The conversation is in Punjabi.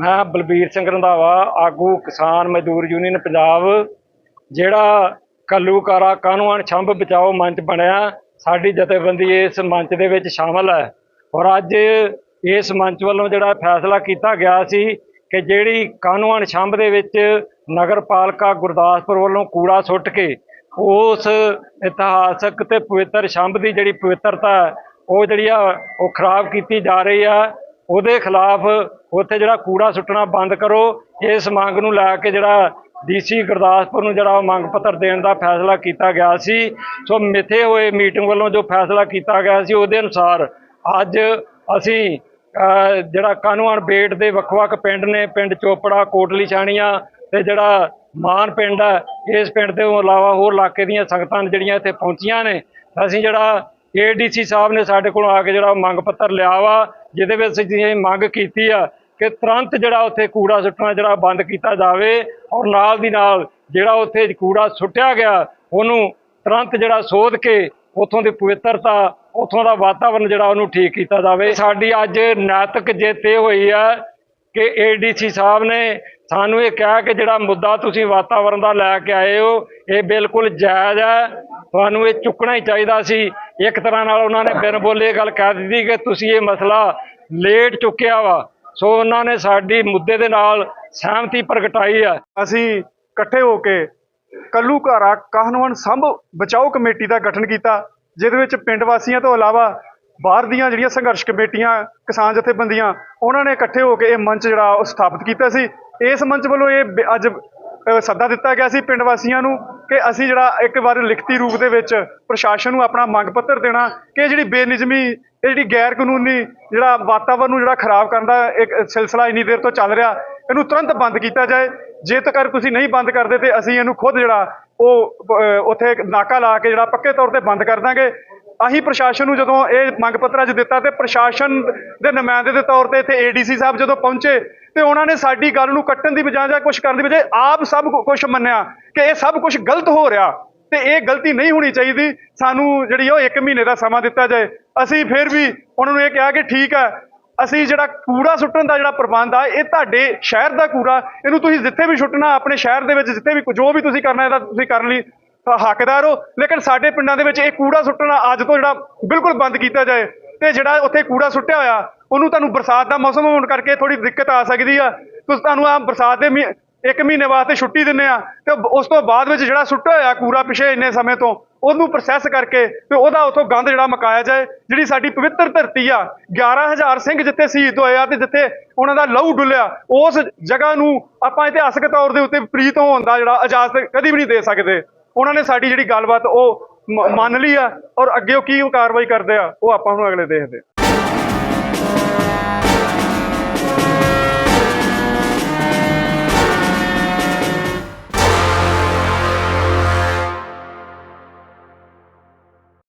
ਮੈਂ ਬਲਬੀਰ ਸਿੰਘ ਰੰਧਾਵਾ, ਆਗੂ ਕਿਸਾਨ ਮਜ਼ਦੂਰ ਯੂਨੀਅਨ ਪੰਜਾਬ, ਜਿਹੜਾ ਕੱਲੂਕਾਰਾ ਕਾਨੂੰਨ ਛੰਭ ਬਚਾਓ ਮੰਚ ਬਣਿਆ, ਸਾਡੀ ਜਥੇਬੰਦੀ ਇਸ ਮੰਚ ਦੇ ਵਿੱਚ ਸ਼ਾਮਲ ਹੈ। ਔਰ ਅੱਜ ਇਸ ਮੰਚ ਵੱਲੋਂ ਜਿਹੜਾ ਫੈਸਲਾ ਕੀਤਾ ਗਿਆ ਸੀ ਕਿ ਜਿਹੜੀ ਕਾਨੂੰਨ ਛੰਭ ਦੇ ਵਿੱਚ ਨਗਰ ਪਾਲਿਕਾ ਗੁਰਦਾਸਪੁਰ ਵੱਲੋਂ ਕੂੜਾ ਸੁੱਟ ਕੇ ਉਸ ਇਤਿਹਾਸਕ ਤੇ ਪਵਿੱਤਰ ਛੰਭ ਦੀ ਜਿਹੜੀ ਪਵਿੱਤਰਤਾ ਹੈ, ਉਹ ਜਿਹੜੀ ਆ ਉਹ ਖਰਾਬ ਕੀਤੀ ਜਾ ਰਹੀ ਆ। ਉਹਦੇ ਖਿਲਾਫ ਉੱਥੇ ਜਿਹੜਾ ਕੂੜਾ ਸੁੱਟਣਾ ਬੰਦ ਕਰੋ। ਇਸ ਮੰਗ ਨੂੰ ਲੈ ਕੇ ਜਿਹੜਾ ਡੀਸੀ ਗੁਰਦਾਸਪੁਰ ਨੂੰ ਜਿਹੜਾ ਉਹ ਮੰਗ ਪੱਤਰ ਦੇਣ ਦਾ ਫੈਸਲਾ ਕੀਤਾ ਗਿਆ ਸੀ। ਸੋ ਮਿੱਥੇ ਹੋਏ ਮੀਟਿੰਗ ਵੱਲੋਂ ਜੋ ਫੈਸਲਾ ਕੀਤਾ ਗਿਆ ਸੀ ਉਹਦੇ ਅਨੁਸਾਰ ਅੱਜ ਅਸੀਂ ਜਿਹੜਾ ਕਾਨੂੰਨ ਬੇਟ ਦੇ ਵੱਖ-ਵੱਖ ਪਿੰਡ ਨੇ ਪਿੰਡ ਚੋਪੜਾ ਕੋਟਲੀ ਛਾਣੀਆਂ ਤੇ ਜਿਹੜਾ ਮਾਨ ਪਿੰਡ ਹੈ, ਇਸ ਪਿੰਡ ਤੋਂ ਇਲਾਵਾ ਹੋਰ ਇਲਾਕੇ ਦੀਆਂ ਸੰਗਤਾਂ ਜਿਹੜੀਆਂ ਇੱਥੇ ਪਹੁੰਚੀਆਂ ਨੇ, ਅਸੀਂ ਜਿਹੜਾ ਏਡੀਸੀ ਸਾਹਿਬ ਨੇ ਸਾਡੇ ਕੋਲ ਆ ਕੇ ਜਿਹੜਾ ਮੰਗ ਪੱਤਰ ਲਿਆ ਵਾ, ਜਿਹਦੇ ਵਿੱਚ ਅਸੀਂ ਮੰਗ ਕੀਤੀ ਆ ਕਿ ਤੁਰੰਤ ਜਿਹੜਾ ਉੱਥੇ ਕੂੜਾ ਸੁੱਟਣਾ ਜਿਹੜਾ ਬੰਦ ਕੀਤਾ ਜਾਵੇ ਔਰ ਨਾਲ ਦੀ ਨਾਲ ਜਿਹੜਾ ਉੱਥੇ ਕੂੜਾ ਸੁੱਟਿਆ ਗਿਆ, ਉਹਨੂੰ ਤੁਰੰਤ ਜਿਹੜਾ ਸੋਧ ਕੇ ਉੱਥੋਂ ਦੀ ਪਵਿੱਤਰਤਾ, ਉੱਥੋਂ ਦਾ ਵਾਤਾਵਰਨ ਜਿਹੜਾ ਉਹਨੂੰ ਠੀਕ ਕੀਤਾ ਜਾਵੇ। ਸਾਡੀ ਅੱਜ ਨੈਤਿਕ ਜਿੱਤ ਇਹ ਹੋਈ ਆ ਕਿ ਏਡੀਸੀ ਸਾਹਿਬ ਨੇ ਸਾਨੂੰ ਇਹ ਕਿਹਾ ਕਿ ਜਿਹੜਾ ਮੁੱਦਾ ਤੁਸੀਂ ਵਾਤਾਵਰਣ ਦਾ ਲੈ ਕੇ ਆਏ ਹੋ, ਇਹ ਬਿਲਕੁਲ ਜਾਇਜ਼ ਹੈ। ਤੁਹਾਨੂੰ ਇਹ ਚੁੱਕਣਾ ਹੀ ਚਾਹੀਦਾ ਸੀ। ਇੱਕ ਤਰ੍ਹਾਂ ਨਾਲ ਉਹਨਾਂ ਨੇ ਬਿਨ ਬੋਲੇ ਗੱਲ ਕਹਿ ਦਿੱਤੀ ਕਿ ਤੁਸੀਂ ਇਹ ਮਸਲਾ ਲੇਟ ਚੁੱਕਿਆ ਵਾ। ਸੋ ਉਹਨਾਂ ਨੇ ਸਾਡੀ ਮੁੱਦੇ ਦੇ ਨਾਲ ਸਹਿਮਤੀ ਪ੍ਰਗਟਾਈ ਹੈ ਅਸੀਂ ਇਕੱਠੇ ਹੋ ਕੇ ਕੱਲੂਘਾਰਾ ਕਾਹਨਵਨ ਸੰਭ ਬਚਾਓ ਕਮੇਟੀ ਦਾ ਗਠਨ ਕੀਤਾ, ਜਿਹਦੇ ਵਿੱਚ ਪਿੰਡ ਵਾਸੀਆਂ ਤੋਂ ਇਲਾਵਾ ਬਾਹਰ ਦੀਆਂ ਜਿਹੜੀਆਂ ਸੰਘਰਸ਼ ਕਮੇਟੀਆਂ, ਕਿਸਾਨ ਜਥੇਬੰਦੀਆਂ, ਉਹਨਾਂ ਨੇ ਇਕੱਠੇ ਹੋ ਕੇ ਇਹ ਮੰਚ ਜਿਹੜਾ ਉਹ ਸਥਾਪਿਤ ਕੀਤਾ ਸੀ। ਇਸ ਮੰਚ ਵੱਲੋਂ ਇਹ ਬ- ਅੱਜ ਸੱਦਾ ਦਿੱਤਾ ਗਿਆ ਸੀ ਪਿੰਡ ਵਾਸੀਆਂ ਨੂੰ ਕਿ ਅਸੀਂ ਜਿਹੜਾ ਇੱਕ ਵਾਰ ਲਿਖਤੀ ਰੂਪ ਦੇ ਵਿੱਚ ਪ੍ਰਸ਼ਾਸਨ ਨੂੰ ਆਪਣਾ ਮੰਗ ਪੱਤਰ ਦੇਣਾ, ਕਿ ਇਹ ਜਿਹੜੀ ਬੇਨਿਜ਼ਮੀ, ਇਹ ਜਿਹੜੀ ਗੈਰ ਕਾਨੂੰਨੀ ਜਿਹੜਾ ਵਾਤਾਵਰਨ ਨੂੰ ਜਿਹੜਾ ਖਰਾਬ ਕਰਨ ਦਾ ਇੱਕ ਸਿਲਸਿਲਾ ਇੰਨੀ ਦੇਰ ਤੋਂ ਚੱਲ ਰਿਹਾ, ਇਹਨੂੰ ਤੁਰੰਤ ਬੰਦ ਕੀਤਾ ਜਾਏ। ਜੇ ਤੱਕ ਤੁਸੀਂ ਨਹੀਂ ਬੰਦ ਕਰਦੇ ਤੇ ਅਸੀਂ ਇਹਨੂੰ ਖੁਦ ਜਿਹੜਾ ਉਹ ਉੱਥੇ ਨਾਕਾ ਲਾ ਕੇ ਜਿਹੜਾ ਪੱਕੇ ਤੌਰ ਤੇ ਬੰਦ ਕਰ ਦਾਂਗੇ। ਅਸੀਂ ਪ੍ਰਸ਼ਾਸਨ ਨੂੰ ਜਦੋਂ ਇਹ ਮੰਗ ਪੱਤਰ ਅੱਜ ਦਿੱਤਾ ਤੇ ਪ੍ਰਸ਼ਾਸਨ ਦੇ ਨੁਮਾਇੰਦੇ ਦੇ ਤੌਰ ਤੇ ਇੱਥੇ ਏਡੀਸੀ ਸਾਹਿਬ ਜਦੋਂ ਪਹੁੰਚੇ ਤੇ ਉਹਨਾਂ ਨੇ ਸਾਡੀ ਗੱਲ ਨੂੰ ਕੱਟਣ ਦੀ ਬਜਾਏ ਜਾਂ ਕੁਝ ਕਰਨ ਦੀ ਬਜਾਏ ਆਪ ਸਭ ਕੁਝ ਮੰਨਿਆ ਕਿ ਇਹ ਸਭ ਕੁਝ ਗਲਤ ਹੋ ਰਿਹਾ ਤੇ ਇਹ ਗਲਤੀ ਨਹੀਂ ਹੋਣੀ ਚਾਹੀਦੀ। ਸਾਨੂੰ ਜਿਹੜੀ ਉਹ 1 ਮਹੀਨੇ ਦਾ ਸਮਾਂ ਦਿੱਤਾ ਜਾਏ। ਅਸੀਂ ਫਿਰ ਵੀ ਉਹਨਾਂ ਨੂੰ ਇਹ ਕਿਹਾ ਕਿ ਠੀਕ ਹੈ ਅਸੀਂ ਜਿਹੜਾ ਕੂੜਾ ਸੁੱਟਣ ਦਾ ਜਿਹੜਾ ਪ੍ਰਬੰਧ ਆ, ਇਹ ਤੁਹਾਡੇ ਸ਼ਹਿਰ ਦਾ ਕੂੜਾ, ਇਹਨੂੰ ਤੁਸੀਂ ਜਿੱਥੇ ਵੀ ਸੁੱਟਣਾ, ਆਪਣੇ ਸ਼ਹਿਰ ਦੇ ਵਿੱਚ ਜਿੱਥੇ ਵੀ ਜੋ ਵੀ ਤੁਸੀਂ ਕਰਨਾ ਇਹਦਾ ਤੁਸੀਂ ਕਰਨ ਲਈ ਹੱਕਦਾਰ ਹੋ। ਲੇਕਿਨ ਸਾਡੇ ਪਿੰਡਾਂ ਦੇ ਵਿੱਚ ਇਹ ਕੂੜਾ ਸੁੱਟਣਾ ਅੱਜ ਤੋਂ ਜਿਹੜਾ ਬਿਲਕੁਲ ਬੰਦ ਕੀਤਾ ਜਾਏ ਤੇ ਜਿਹੜਾ ਉੱਥੇ ਕੂੜਾ ਸੁੱਟਿਆ ਹੋਇਆ, ਉਹਨੂੰ ਤੁਹਾਨੂੰ ਬਰਸਾਤ ਦਾ ਮੌਸਮ ਹੋਣ ਕਰਕੇ ਥੋੜੀ ਦਿੱਕਤ ਆ ਸਕਦੀ ਆ। ਤੁਸੀਂ ਤੁਹਾਨੂੰ ਆ ਬਰਸਾਤ ਦੇ ਮਹੀ- ਇੱਕ ਮਹੀਨੇ ਵਾਸਤੇ ਛੁੱਟੀ ਦਿੰਨੇ ਆ ਤੇ ਉਸ ਤੋਂ ਬਾਅਦ ਵਿੱਚ ਜਿਹੜਾ ਸੁੱਟਿਆ ਹੋਇਆ ਕੂੜਾ ਪਿਛੇ ਇੰਨੇ ਸਮੇਂ ਤੋਂ, ਉਹਨੂੰ ਪ੍ਰੋਸੈਸ ਕਰਕੇ ਤੇ ਉਹਦਾ ਉਥੋਂ ਗੰਦ ਜਿਹੜਾ ਮਕਾਇਆ ਜਾਏ, ਜਿਹੜੀ ਸਾਡੀ ਪਵਿੱਤਰ ਧਰਤੀ ਆ 11000 ਸਿੰਘ ਜਿੱਥੇ ਸ਼ਹੀਦ ਹੋਏ ਆ ਤੇ ਜਿੱਥੇ ਉਹਨਾਂ ਦਾ ਲਹੂ ਡੁੱਲਿਆ, ਉਸ ਜਗ੍ਹਾ ਨੂੰ ਆਪਾਂ ਇਤਿਹਾਸਕ ਤੌਰ ਦੇ ਉੱਤੇ ਪ੍ਰੀਤ ਹੋਣ ਦਾ ਜਿਹੜਾ ਇਜਾਜ਼ਤ ਕਦੀ ਵੀ ਨਹੀਂ ਦੇ ਸਕਦੇ। ਉਹਨਾਂ ਨੇ ਸਾਡੀ ਜਿਹੜੀ ਗੱਲਬਾਤ ਉਹ ਮੰਨ ਲਈ ਆ ਔਰ ਅੱਗੇ ਉਹ ਕੀ ਕਾਰਵਾਈ ਕਰਦੇ ਆ, ਉਹ ਆਪਾਂ ਹੁਣ ਅਗਲੇ ਦੇਖਦੇ ਆ।